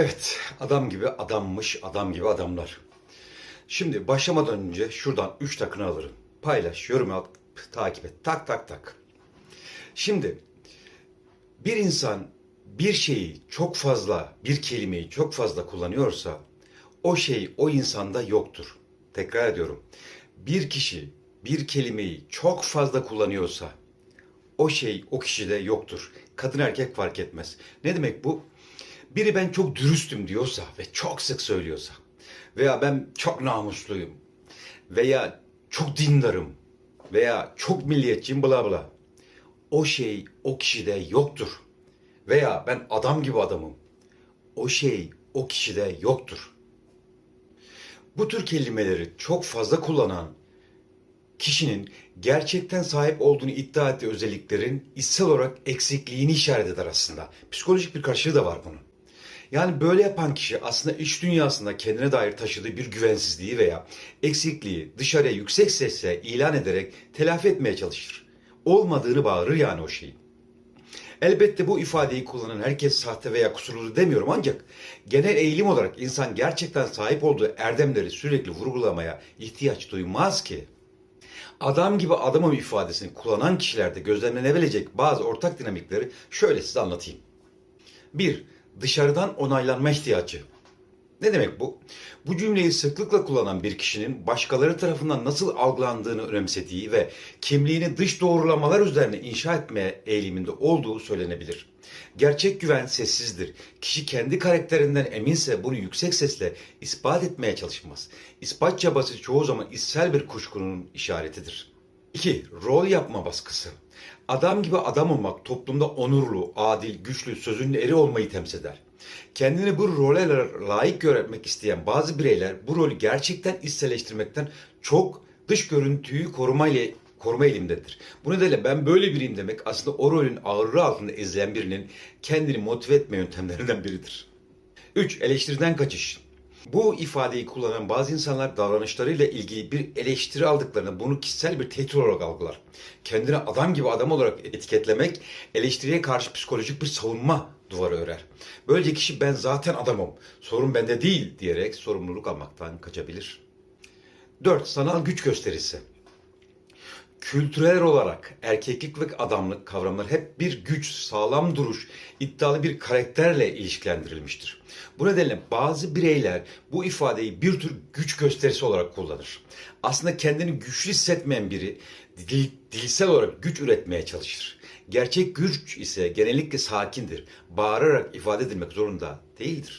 Evet, adam gibi adammış, adam gibi adamlar. Şimdi başlamadan önce şuradan 3 takını alırım. Paylaş, yorum at, takip et. Tak tak tak. Şimdi bir insan bir şeyi çok fazla, bir kelimeyi çok fazla kullanıyorsa o şey o insanda yoktur. Tekrar ediyorum. Bir kişi bir kelimeyi çok fazla kullanıyorsa o şey o kişide yoktur. Kadın erkek fark etmez. Ne demek bu? Biri ben çok dürüstüm diyorsa ve çok sık söylüyorsa veya ben çok namusluyum veya çok dindarım veya çok milliyetçiyim bla bla. O şey o kişide yoktur. Veya ben adam gibi adamım. O şey o kişide yoktur. Bu tür kelimeleri çok fazla kullanan kişinin gerçekten sahip olduğunu iddia ettiği özelliklerin içsel olarak eksikliğini işaret eder aslında. Psikolojik bir karşılığı da var bunun. Yani böyle yapan kişi aslında iç dünyasında kendine dair taşıdığı bir güvensizliği veya eksikliği dışarıya yüksek sesle ilan ederek telafi etmeye çalışır. Olmadığını bağırır yani o şeyin. Elbette bu ifadeyi kullanan herkes sahte veya kusurlu demiyorum ancak genel eğilim olarak insan gerçekten sahip olduğu erdemleri sürekli vurgulamaya ihtiyaç duymaz ki. Adam gibi adamım ifadesini kullanan kişilerde gözlemlenebilecek bazı ortak dinamikleri şöyle size anlatayım. 1. Dışarıdan onaylanma ihtiyacı. Ne demek bu? Bu cümleyi sıklıkla kullanan bir kişinin başkaları tarafından nasıl algılandığını önemsediği ve kimliğini dış doğrulamalar üzerine inşa etmeye eğiliminde olduğu söylenebilir. Gerçek güven sessizdir. Kişi kendi karakterinden eminse bunu yüksek sesle ispat etmeye çalışmaz. İspat çabası çoğu zaman içsel bir kuşkunun işaretidir. 2. Rol yapma baskısı. Adam gibi adam olmak toplumda onurlu, adil, güçlü, sözünün eri olmayı temsil eder. Kendini bu role layık görmek isteyen bazı bireyler bu rolü gerçekten içselleştirmekten çok dış görüntüyü korumayla koruma eğilimindedir. Bu nedenle ben böyle biriyim demek aslında o rolün ağırlığı altında ezilen birinin kendini motive etme yöntemlerinden biridir. 3. Eleştiriden kaçış. Bu ifadeyi kullanan bazı insanlar davranışlarıyla ilgili bir eleştiri aldıklarında bunu kişisel bir tehdit olarak algılar. Kendini adam gibi adam olarak etiketlemek eleştiriye karşı psikolojik bir savunma duvarı örer. Böylece kişi ben zaten adamım, sorun bende değil diyerek sorumluluk almaktan kaçabilir. 4. Sanal güç gösterisi. Kültürel olarak erkeklik ve adamlık kavramları hep bir güç, sağlam duruş, iddialı bir karakterle ilişkilendirilmiştir. Bu nedenle bazı bireyler bu ifadeyi bir tür güç gösterisi olarak kullanır. Aslında kendini güçlü hissetmeyen biri dil, dilsel olarak güç üretmeye çalışır. Gerçek güç ise genellikle sakindir, bağırarak ifade edilmek zorunda değildir.